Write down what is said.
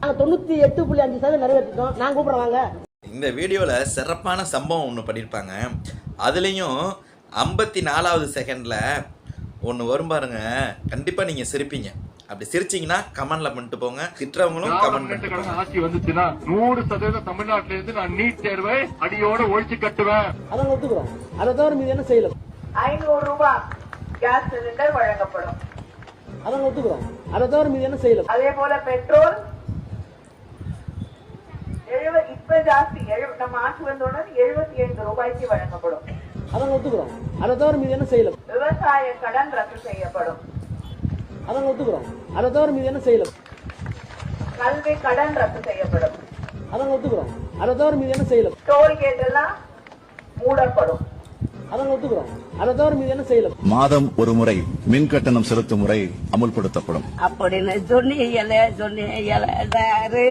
நாங்க தொண்ணூத்தி எட்டு புள்ளி அஞ்சு சதவீதம் நிறைவேற்றிட்டோம். நான் கூப்பிடுறேன் வாங்க. இந்த வீடியோவில் சிறப்பான சம்பவம் ஒன்று பண்ணியிருப்பாங்க அதுலேயும் ஐம்பத்தி நாலாவது செகண்டில் ஒன்று வரும் பாருங்க. கண்டிப்பாக நீங்கள் சிரிப்பீங்க. அப்படி சிரிச்சிங்கன்னா கமெண்டில் பண்ணிட்டு போங்க. திட்டுறவங்களும் திராவிட கமெண்ட் பண்ணிட்டு போங்க. ஆட்சி வந்துச்சுன்னா நூறு சதவீதம் தமிழ்நாட்டில இருந்து நான் நீட் தேர்வை அடியோட ஒழிச்சு கட்டுவேன். அதான் ஒத்துக்கிறோம் அதை தவிர மீது என்ன செய்யல? ஐநூறு ரூபாய் கேஸ் சிலிண்டர் வழங்கப்படும். அதான் ஒத்துக்கிறோம் அதை தவிர மீது என்ன செய்யல? அதே போல பெட்ரோல் ஜாஸ்தி. எழு- நம்ம ஆட்சி வந்தவுடன் எழுபத்தி ஐந்து ரூபாய்க்கு வழங்கப்படும். அதான் ஒத்துக்கிறோம். அதை தவிர மீது என்ன செய்யல விவசாய கடன் ரத்து செய்யப்படும். அதான் ஒத்துக்கிறோம். அதை தவிர மீது என்ன செய்யல கல்வி கடன் ரத்து செய்யப்படும். அதான் ஒத்துக்கிறோம். அதை தவிர மீது என்ன செய்யல டோல்கேட் எல்லாம் மூடப்படும். அதான் ஒத்துக்கிறோம். அதை தவிர மீது என்ன செய்யல மாதம் ஒரு முறை மின் கட்டணம் செலுத்தும் முறை அமுல்படுத்தப்படும். அப்படின்னு சொன்னீங்களே சொன்னீங்களே